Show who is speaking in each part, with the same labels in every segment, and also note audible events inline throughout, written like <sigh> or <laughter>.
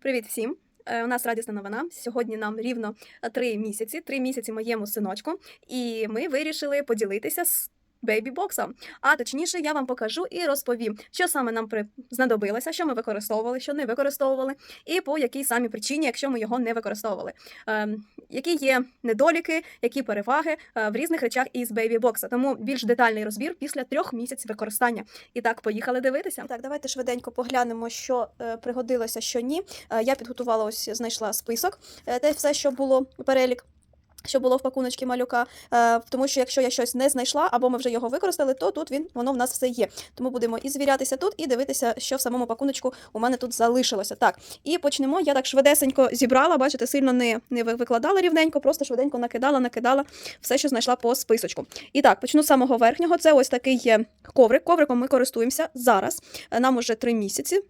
Speaker 1: Привіт всім! Е, У нас радісна новина. Сьогодні нам рівно е, три місяці, три місяці моєму синочку, і ми вирішили поділитися з бейбі-боксом. А точніше, я вам покажу і розповім, що саме нам при... знадобилося, що ми використовували, що не використовували, і по якій самій причині, якщо ми його не використовували. Е, які є недоліки, які переваги е, в різних речах із бейбі-бокса. Тому більш детальний розбір після трьох місяців використання. І так, поїхали дивитися. Так, давайте швиденько поглянемо, що е, пригодилося, що ні. Е, я підготувала ось, знайшла список, те все, що було перелік. Що було в пакуночці малюка, е, тому що якщо я щось не знайшла, або ми вже його використали, то тут він воно в нас все є. Тому будемо і звірятися тут, і дивитися, що в самому пакуночку у мене тут залишилося. Так, і почнемо. Я так швидесенько зібрала, бачите, сильно не, не викладала рівненько, просто швиденько накидала, накидала все, що знайшла по списочку. І так, почну з самого верхнього. Це ось такий є коврик. Ковриком ми користуємося зараз. Е, Нам уже три місяці.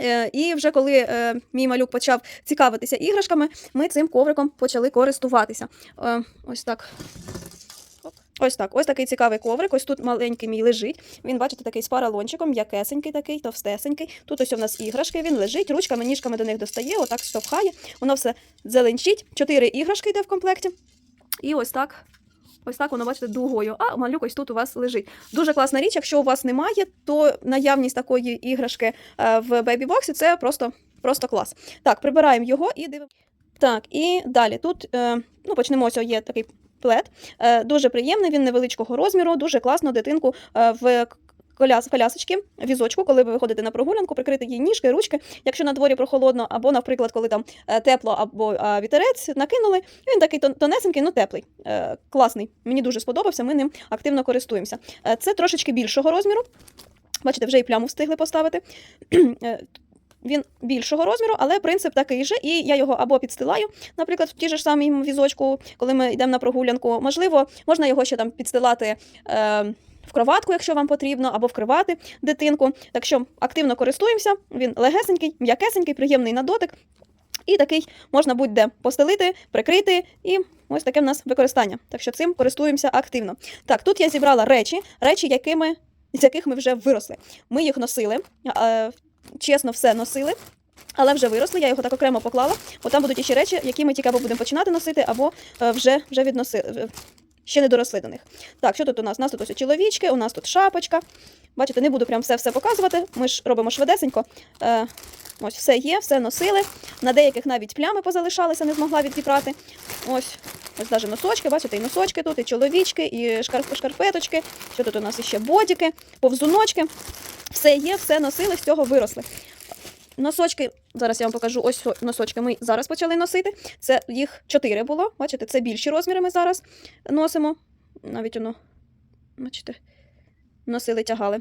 Speaker 1: Е, І вже коли е, мій малюк почав цікавитися іграшками, ми цим ковриком почали користуватися. Е, ось так. Ось так, ось такий цікавий коврик. Ось тут маленький мій лежить. Він, бачите, такий з паралончиком, м'якесенький такий, товстесенький. Тут ось у нас іграшки, він лежить, ручками, ніжками до них достає, отак штовхає. Воно все зеленчить. Чотири іграшки йде в комплекті. І ось так. Ось так воно, бачите, дугою. А малюк ось тут у вас лежить. Дуже класна річ. Якщо у вас немає, то наявність такої іграшки е, в бейбі-боксі це просто, просто клас. Так, прибираємо його і дивимося. Так, і далі тут е, ну, почнемо. Ось є такий плед. Е, дуже приємний, він невеличкого розміру, дуже класно дитинку в коляс, колясочки, візочку, коли ви виходите на прогулянку, прикрити їй ніжки, ручки. Якщо на дворі прохолодно, або, наприклад, коли там е, тепло або вітерець, накинули. Він такий тонесенький, ну теплий, е, класний. Мені дуже сподобався, ми ним активно користуємося. Е, це трошечки більшого розміру. Бачите, вже і пляму встигли поставити. <clears throat> Він більшого розміру, але принцип такий же, і я його або підстилаю, наприклад, в ті ж самій візочку, коли ми йдемо на прогулянку. Можливо, можна його ще там підстилати. Е, в кроватку, якщо вам потрібно, або вкривати дитинку. Так що активно користуємося. Він легесенький, м'якесенький, приємний на дотик. І такий можна будь-де постелити, прикрити, і ось таке в нас використання. Так що цим користуємося активно. Так, тут я зібрала речі, речі, якими, з яких ми вже виросли. Ми їх носили, е, чесно, все носили. Але вже виросли, я його так окремо поклала. Бо там будуть ще речі, які ми тільки або будемо починати носити, або е, вже, вже відносили. Ще не доросли до них. Так, що тут у нас? У нас тут ось чоловічки, у нас тут шапочка. Бачите, не буду прям все-все показувати. Ми ж робимо швидесенько. Е, ось все є, все носили. На деяких навіть плями позалишалися, не змогла відібрати. Ось, ось навіть носочки, бачите, і носочки тут, і чоловічки, і шкарп, шкарпеточки. Що тут у нас іще бодіки, повзуночки. Все є, все носили, з цього виросли. Носочки, зараз я вам покажу, ось носочки ми зараз почали носити. Це їх чотири було. Бачите, це більші розміри ми зараз носимо. Навіть воно, бачите, носили, тягали.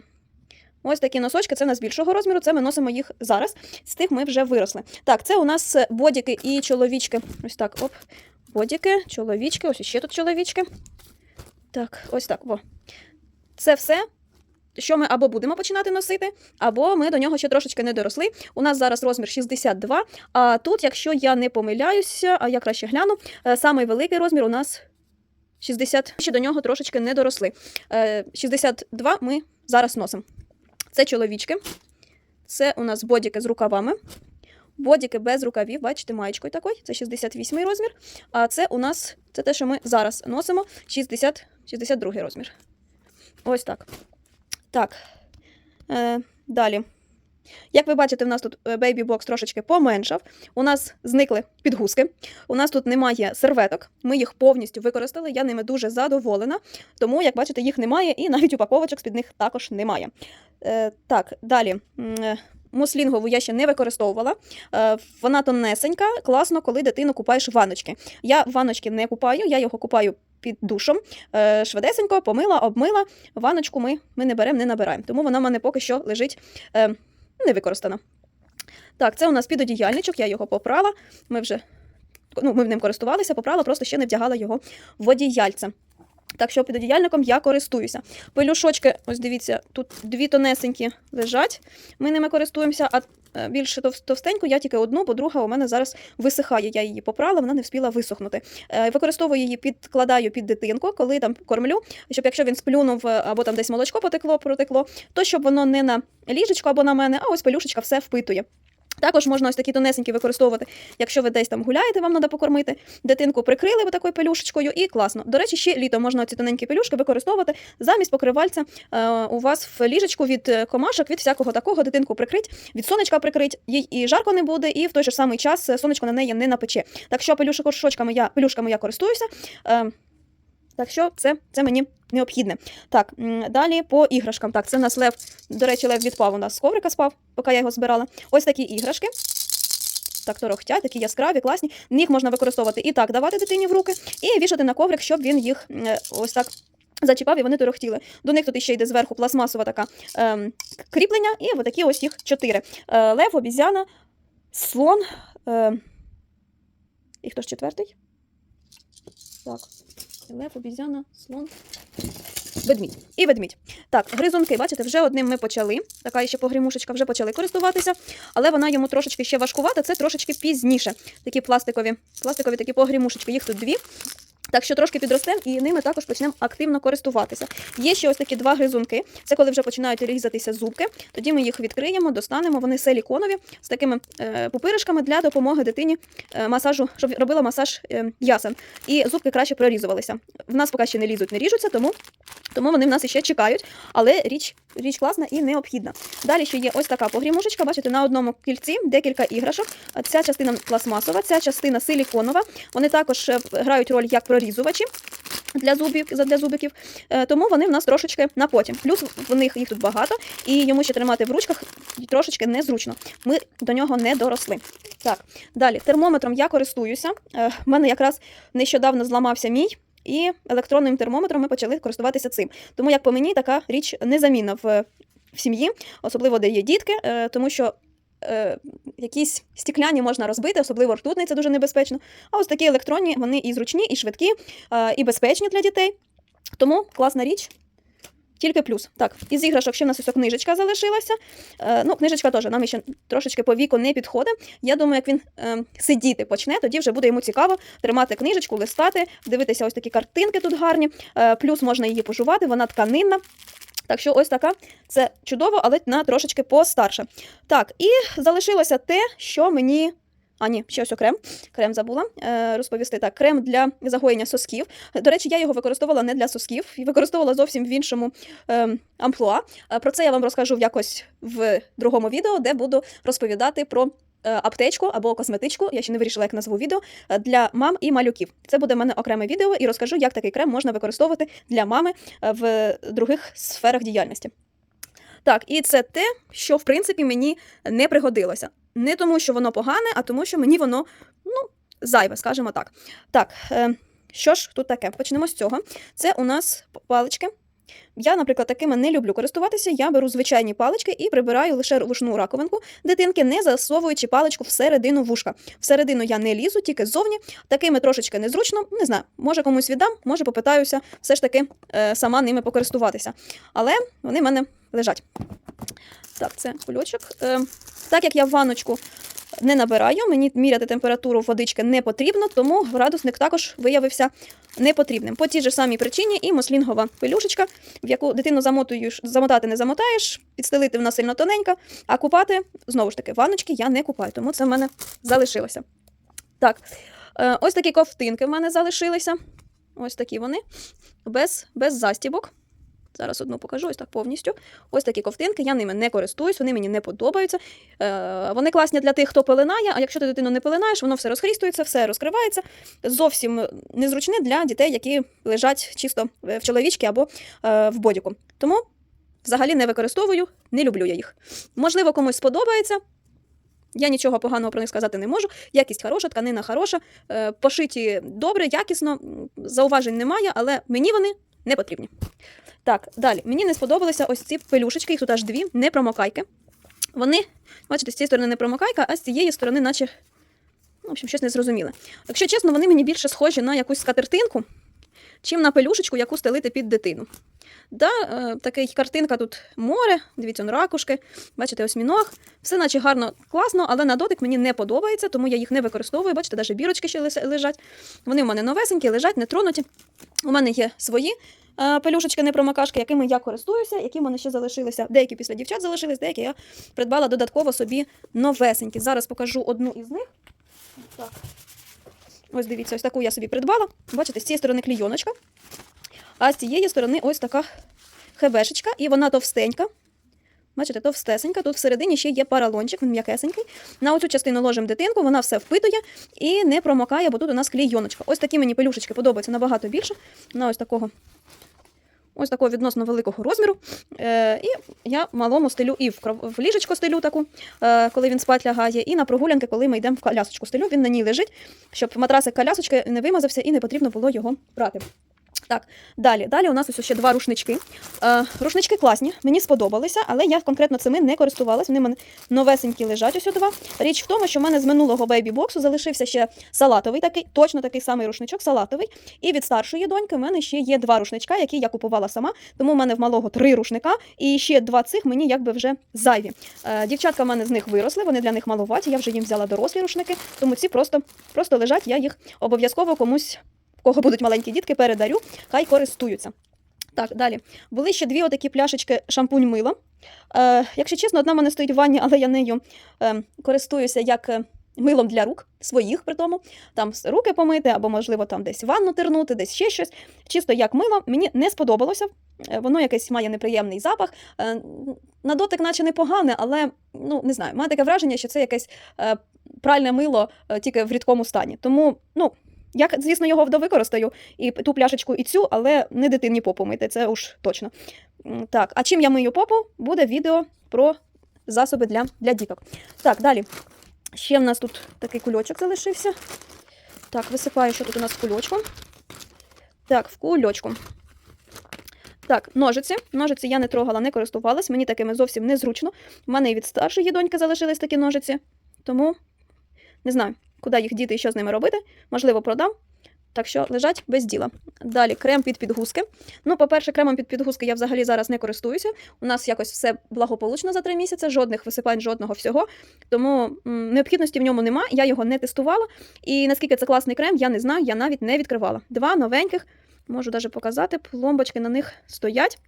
Speaker 1: Ось такі носочки, це в нас більшого розміру, це ми носимо їх зараз. З тих ми вже виросли. Так, це у нас бодіки і чоловічки. Ось так, оп. Бодіки, чоловічки, ось ще тут чоловічки. Так, ось так. Во. Це все, що ми або будемо починати носити, або ми до нього ще трошечки не доросли. У нас зараз розмір 62. А тут, якщо я не помиляюся, а я краще гляну, е, самий великий розмір у нас 60. Ще до нього трошечки не доросли. Е, 62 ми зараз носимо. Це чоловічки. Це у нас бодіки з рукавами. Бодіки без рукавів, бачите, маєчкою такою. Це 68 розмір. А це у нас це те, що ми зараз носимо, 60, 62 розмір. Ось так. Так. Е, далі. Як ви бачите, в нас тут е, Baby Box трошечки поменшав. У нас зникли підгузки. У нас тут немає серветок. Ми їх повністю використали. Я ними дуже задоволена. Тому, як бачите, їх немає, і навіть упаковочок з-під них також немає. Е, так, далі. Е, Муслінгову я ще не використовувала. Е, вона тонесенька, класно, коли дитину купаєш в ванночки. Я ванночки не купаю, я його купаю під душом. Е, швидесенько, помила, обмила. Ваночку ми, ми не беремо, не набираємо. Тому вона в мене поки що лежить е, не використана. Так, це у нас підодіяльничок, я його попрала. Ми вже ну, ми ним користувалися, попрала, просто ще не вдягала його в одіяльце. Так що підодіяльником я користуюся. Пелюшочки, ось дивіться, тут дві тонесенькі лежать. Ми ними користуємося, а е, більше тов- товстеньку я тільки одну, бо друга у мене зараз висихає. Я її попрала, вона не встигла висохнути. Е, Використовую її, підкладаю під дитинку, коли там кормлю, щоб якщо він сплюнув е, або там десь молочко потекло, протекло, то щоб воно не на ліжечко або на мене, а ось пелюшечка все впитує. Також можна ось такі тонесенькі використовувати, якщо ви десь там гуляєте, вам треба покормити. Дитинку прикрили ви такою пелюшечкою і класно. До речі, ще літом можна ці тоненькі пелюшки використовувати замість покривальця е, у вас в ліжечку від е, комашок, від всякого такого. Дитинку прикрить, від сонечка прикрить, їй і жарко не буде, і в той же самий час е, сонечко на неї не напече. Так що пелюшками я, пелюшками я користуюся. Так що це, це мені необхідне. Так, далі по іграшкам. Так, це у нас лев. До речі, лев відпав у нас з коврика спав, поки я його збирала. Ось такі іграшки. Так, торохтять, такі яскраві, класні. Їх можна використовувати і так давати дитині в руки, і вішати на коврик, щоб він їх е, ось так. Зачіпав і вони торохтіли. До них тут ще йде зверху пластмасова така ем, кріплення, і отакі ось їх чотири: е, лев, обізяна, слон. Е, і хто ж четвертий? Так. Лев, обізяна, слон. Ведмідь. І ведмідь. Так, гризунки, бачите, вже одним ми почали. Така ще погрімушечка вже почали користуватися, але вона йому трошечки ще важкувата, це трошечки пізніше. Такі пластикові, пластикові такі погрімушечки, їх тут дві. Так що трошки підростемо і ними також почнемо активно користуватися. Є ще ось такі два гризунки. Це коли вже починають різатися зубки. Тоді ми їх відкриємо, достанемо. Вони силіконові з такими е, пупиришками для допомоги дитині е, масажу, щоб робила масаж е, ясен. І зубки краще прорізувалися. В нас поки ще не лізуть, не ріжуться, тому, тому вони в нас іще чекають. Але річ, річ класна і необхідна. Далі ще є ось така погрімушечка. Бачите, на одному кільці декілька іграшок. Ця частина пластмасова, ця частина силіконова. Вони також е, грають роль як прорізувачі. Для зубів для зубиків, Е, тому вони в нас трошечки на потім. Плюс в них їх тут багато, і йому ще тримати в ручках трошечки незручно. Ми до нього не доросли. Так, далі термометром я користуюся. Е, В мене якраз нещодавно зламався мій. І електронним термометром ми почали користуватися цим. Тому, як по мені, така річ незамінна в, в сім'ї, особливо де є дітки, е, тому що е, якісь стікляні можна розбити, особливо ртутний, це дуже небезпечно. А ось такі електронні, вони і зручні, і швидкі, е, і безпечні для дітей. Тому класна річ. Тільки плюс. Так, із іграшок ще в нас ось книжечка залишилася. Е, ну, книжечка теж нам ще трошечки по віку не підходить. Я думаю, як він е, сидіти почне, тоді вже буде йому цікаво тримати книжечку, листати, дивитися ось такі картинки тут гарні. Е, плюс можна її пожувати, вона тканинна. Так що ось така це чудово, але на трошечки постарше. Так, і залишилося те, що мені. А, ні, ще ось окрем. Крем забула е, розповісти. Так, крем для загоєння сосків. До речі, я його використовувала не для сосків, використовувала зовсім в іншому е, амплуа. Про це я вам розкажу якось в другому відео, де буду розповідати про е, аптечку або косметичку. Я ще не вирішила, як назву відео е, для мам і малюків. Це буде в мене окреме відео, і розкажу, як такий крем можна використовувати для мами е, в других сферах діяльності. Так, і це те, що в принципі мені не пригодилося. Не тому, що воно погане, а тому, що мені воно ну, зайве, скажімо так. Так, е, що ж тут таке? Почнемо з цього. Це у нас палички. Я, наприклад, такими не люблю користуватися. Я беру звичайні палички і прибираю лише рушну раковинку дитинки, не засовуючи паличку всередину вушка. Всередину я не лізу, тільки ззовні. Такими трошечки незручно. Не знаю, може комусь віддам, може попитаюся все ж таки е, сама ними покористуватися. Але вони в мене лежать. Так, це кульочок. Е, так як я в ванночку не набираю, мені міряти температуру водички не потрібно, тому градусник також виявився непотрібним. По тій же самій причині і мослінгова пелюшечка, в яку дитину замотуєш, замотати не замотаєш, підстелити вона сильно тоненька, а купати, знову ж таки, ванночки я не купаю, тому це в мене залишилося. Так, е, ось такі ковтинки в мене залишилися. Ось такі вони, без, без застібок. Зараз одну покажу, ось так повністю. Ось такі ковтинки, я ними не користуюсь, вони мені не подобаються. Е, вони класні для тих, хто пеленає, а якщо ти дитину не пеленаєш, воно все розхрістується, все розкривається. Зовсім незручне для дітей, які лежать чисто в чоловічки або е, в бодіку. Тому взагалі не використовую, не люблю я їх. Можливо, комусь сподобається. Я нічого поганого про них сказати не можу. Якість хороша, тканина хороша, е, пошиті добре, якісно, зауважень немає, але мені вони не потрібні. Так, далі. Мені не сподобалися ось ці пелюшечки, їх тут аж дві, не промокайки. Вони, бачите, з цієї сторони не промокайка, а з цієї сторони, наче, ну, в общем, щось незрозуміле. Якщо чесно, вони мені більше схожі на якусь скатертинку. Чим на пелюшечку, яку стелити під дитину. Да, е, такий картинка тут море, дивіться, он ракушки, бачите, осьміног. Все наче гарно, класно, але на дотик мені не подобається, тому я їх не використовую. Бачите, навіть бірочки ще лежать. Вони в мене новесенькі, лежать, не тронуті. У мене є свої е, пелюшечки непромокашки, якими я користуюся, які в мене ще залишилися. Деякі після дівчат залишились, деякі я придбала додатково собі новесенькі. Зараз покажу одну із них. Так. Ось дивіться, ось таку я собі придбала. Бачите, з цієї сторони клійоночка, а з цієї сторони ось така хебешечка, і вона товстенька. Бачите, товстесенька. Тут всередині ще є паралончик, він м'якесенький. На оцю частину ложимо дитинку, вона все впитує і не промокає, бо тут у нас клійоночка. Ось такі мені пелюшечки подобаються набагато більше. На ось такого. Ось такого відносно великого розміру. Е, і я малому стелю і в, в ліжечко стелю таку, е, коли він спать лягає, і на прогулянки, коли ми йдемо в колясочку стелю, він на ній лежить, щоб матрасик колясочки не вимазався і не потрібно було його брати. Так, далі. Далі у нас ось ще два рушнички. Е, рушнички класні, мені сподобалися, але я конкретно цими не користувалась. Вони мене новесенькі лежать ось два. Річ в тому, що в мене з минулого бейбі-боксу залишився ще салатовий такий, точно такий самий рушничок, салатовий. І від старшої доньки в мене ще є два рушничка, які я купувала сама. Тому в мене в малого три рушника, і ще два цих мені якби вже зайві. Е, дівчатка в мене з них виросли, вони для них малуваті. Я вже їм взяла дорослі рушники, тому ці просто, просто лежать. Я їх обов'язково комусь кого будуть маленькі дітки, передарю, хай користуються. Так, далі. Були ще дві отакі пляшечки шампунь мила. Е, якщо чесно, одна в мене стоїть в ванні, але я нею е, користуюся як е, милом для рук, своїх при тому. Там руки помити, або, можливо, там десь ванну тернути, десь ще щось. Чисто як мило, мені не сподобалося. Е, Воно якесь має неприємний запах. Е, на дотик, наче непогане, але ну, не знаю, має таке враження, що це якесь е, пральне мило е, тільки в рідкому стані. Тому, ну. Я, звісно, його використаю і ту пляшечку, і цю, але не дитині попу мити, це уж точно. Так, а чим я мию попу, буде відео про засоби для, для діток. Так, далі. Ще в нас тут такий кульочок залишився. Так, висипаю, що тут у нас в кульочку. Так, в кульочку. Так, ножиці. Ножиці я не трогала, не користувалась, мені такими зовсім незручно. У мене і від старшої доньки залишились такі ножиці, тому не знаю, куди їх діти і що з ними робити. Можливо, продам. Так що лежать без діла. Далі крем під підгузки. Ну, по-перше, кремом під підгузки я взагалі зараз не користуюся. У нас якось все благополучно за три місяці, жодних висипань, жодного всього. Тому необхідності в ньому нема, я його не тестувала. І наскільки це класний крем, я не знаю, я навіть не відкривала. Два новеньких, можу навіть показати, пломбочки на них стоять.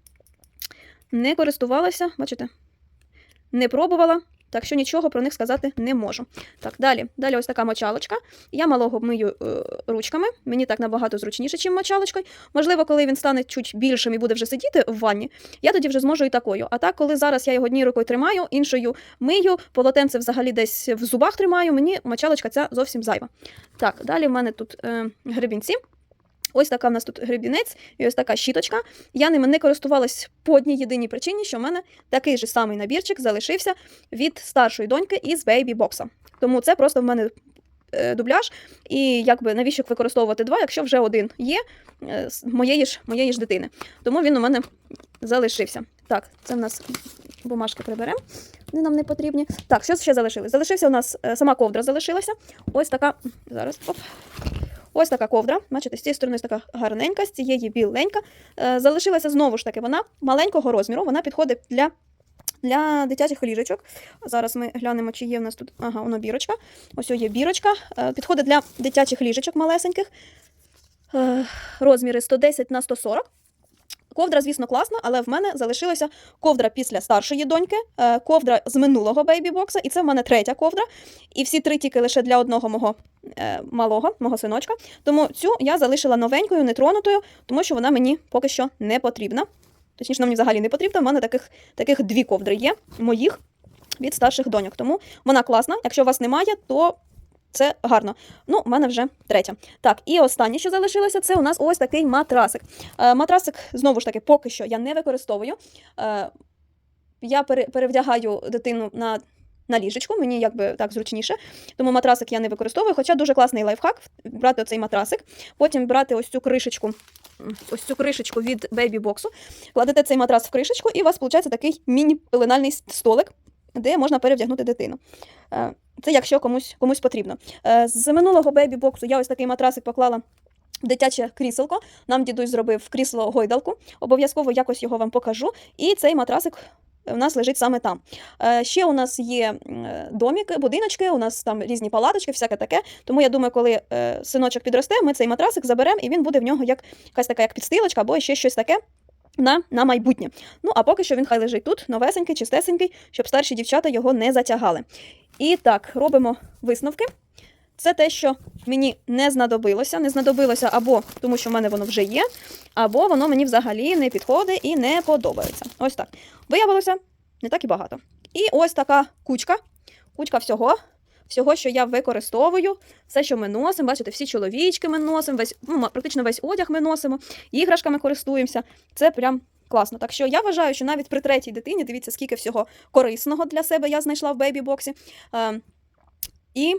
Speaker 1: Не користувалася, бачите? Не пробувала. Так що нічого про них сказати не можу. Так, далі. Далі ось така мочалочка. Я малого мию е, ручками. Мені так набагато зручніше, ніж мочалочкою. Можливо, коли він стане чуть більшим і буде вже сидіти в ванні, я тоді вже зможу і такою. А так, коли зараз я його однією рукою тримаю, іншою мию, полотенце взагалі десь в зубах тримаю, мені мочалочка ця зовсім зайва. Так, далі в мене тут е, гребінці. Ось така в нас тут гребінець і ось така щіточка. Я ними не користувалась по одній єдиній причині, що в мене такий же самий набірчик залишився від старшої доньки із бейбі бокса. Тому це просто в мене е, дубляж. І якби навіщо використовувати два, якщо вже один є е, з моєї ж, моєї ж дитини. Тому він у мене залишився. Так, це в нас бумажки приберемо. Вони нам не потрібні. Так, що ще залишилось? Залишився у нас е, сама ковдра залишилася. Ось така. Зараз. Оп. Ось така ковдра. Бачите, з цієї сторони ось така гарненька, з цієї біленька. Е, залишилася знову ж таки, вона маленького розміру, вона підходить для. Для дитячих ліжечок. Зараз ми глянемо, чи є в нас тут. Ага, воно бірочка. Ось є бірочка. Е, Підходить для дитячих ліжечок малесеньких. Е, Розміри 110 на 140. Ковдра, звісно, класна, але в мене залишилася ковдра після старшої доньки, е, ковдра з минулого бейбі-бокса, і це в мене третя ковдра. І всі три тільки лише для одного мого е, малого, мого синочка. Тому цю я залишила новенькою, нетронутою, тому що вона мені поки що не потрібна. Точніше, мені взагалі не потрібна. У мене таких, таких дві ковдри є моїх від старших доньок. Тому вона класна. Якщо вас немає, то це гарно. Ну, у мене вже третя. Так, і останнє, що залишилося, це у нас ось такий матрасик. Е, матрасик, знову ж таки, поки що я не використовую. Е, я перевдягаю дитину на. На ліжечку, мені якби так зручніше, тому матрасик я не використовую, хоча дуже класний лайфхак брати оцей матрасик, потім брати ось цю кришечку, ось цю кришечку від бейбі-боксу, кладете цей матрас в кришечку, і у вас виходить такий міні-пеленальний столик, де можна перевдягнути дитину. Е, Це якщо комусь, комусь потрібно. Е, З минулого бейбі-боксу я ось такий матрасик поклала Дитяче кріселко. Нам дідусь зробив крісло гойдалку. Обов'язково якось його вам покажу. І цей матрасик у нас лежить саме там. Е, Ще у нас є доміки, будиночки, у нас там різні палаточки, всяке таке. Тому я думаю, коли синочок підросте, ми цей матрасик заберемо, і він буде в нього як якась така як підстилочка або ще щось таке. На, на майбутнє. Ну, а поки що він хай лежить тут, новесенький, чистесенький, щоб старші дівчата його не затягали. І так, робимо висновки. Це те, що мені не знадобилося. Не знадобилося або тому, що в мене воно вже є, або воно мені взагалі не підходить і не подобається. Ось так. Виявилося не так і багато. І ось така кучка. Кучка всього. Всього, що я використовую, все, що ми носимо, бачите, всі чоловічки ми носимо, весь, ну, практично весь одяг ми носимо, іграшками користуємося. Це прям класно. Так що я вважаю, що навіть при третій дитині, дивіться, скільки всього корисного для себе я знайшла в бейбі-боксі. Е, і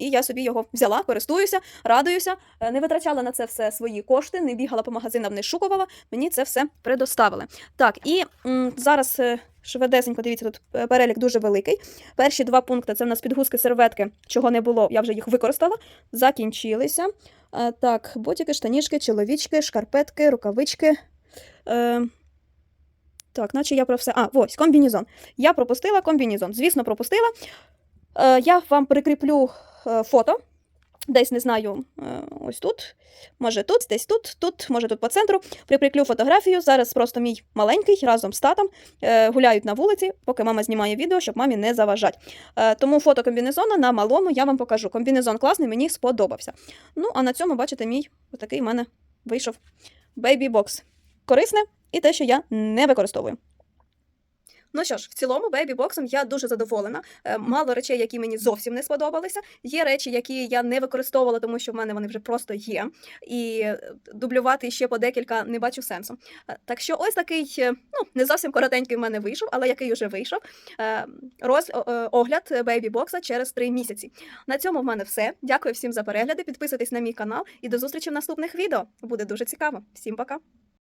Speaker 1: і я собі його взяла, користуюся, радуюся, е, не витрачала на це все свої кошти, не бігала по магазинам, не шукувала. Мені це все предоставили. Так, і м, зараз е, швидесенько, дивіться, тут е, перелік дуже великий. Перші два пункти це в нас підгузки, серветки, чого не було, я вже їх використала. Закінчилися. Так, ботики, штанішки, чоловічки, шкарпетки, рукавички. Так, наче я про все. А, ось комбінізон. Я пропустила комбінізон. Звісно, пропустила. Я вам прикріплю фото. Десь не знаю, е, ось тут, може тут, десь тут, тут, може тут по центру. Прикріплю фотографію. Зараз просто мій маленький разом з татом е, гуляють на вулиці, поки мама знімає відео, щоб мамі не заважати. Е, тому фото комбінезона на малому я вам покажу. Комбінезон класний, мені сподобався. Ну, а на цьому, бачите, мій отакий в мене вийшов бейбі-бокс. Корисне і те, що я не використовую. Ну що ж, в цілому бейбі-боксом я дуже задоволена. Е, Мало речей, які мені зовсім не сподобалися. Є речі, які я не використовувала, тому що в мене вони вже просто є. І е, дублювати ще по декілька не бачу сенсу. Е, Так що ось такий, ну не зовсім коротенький в мене вийшов, але який уже вийшов. Роз огляд бейбі-бокса через три місяці. На цьому в мене все. Дякую всім за перегляди. Підписуйтесь на мій канал і до зустрічі в наступних відео. Буде дуже цікаво. Всім пока!